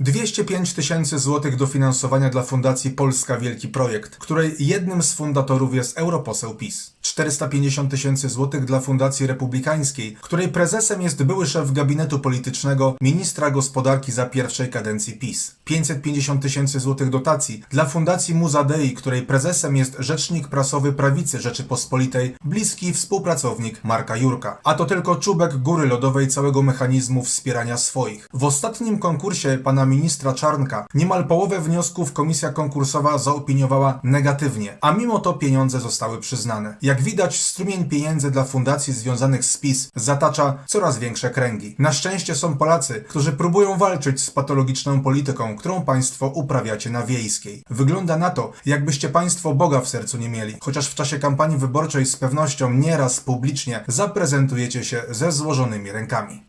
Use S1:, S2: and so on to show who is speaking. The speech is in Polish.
S1: 205 tysięcy złotych dofinansowania dla Fundacji Polska Wielki Projekt, której jednym z fundatorów jest europoseł PiS. 450 tysięcy złotych dla Fundacji Republikańskiej, której prezesem jest były szef gabinetu politycznego ministra gospodarki za pierwszej kadencji PiS. 550 tysięcy złotych dotacji dla Fundacji Muza Dei, której prezesem jest rzecznik prasowy prawicy Rzeczypospolitej, bliski współpracownik Marka Jurka. A to tylko czubek góry lodowej całego mechanizmu wspierania swoich. W ostatnim konkursie pana ministra Czarnka niemal połowę wniosków komisja konkursowa zaopiniowała negatywnie, a mimo to pieniądze zostały przyznane. Jak widać, strumień pieniędzy dla fundacji związanych z PiS zatacza coraz większe kręgi. Na szczęście są Polacy, którzy próbują walczyć z patologiczną polityką, którą państwo uprawiacie na wiejskiej. Wygląda na to, jakbyście państwo Boga w sercu nie mieli, chociaż w czasie kampanii wyborczej z pewnością nieraz publicznie zaprezentujecie się ze złożonymi rękami.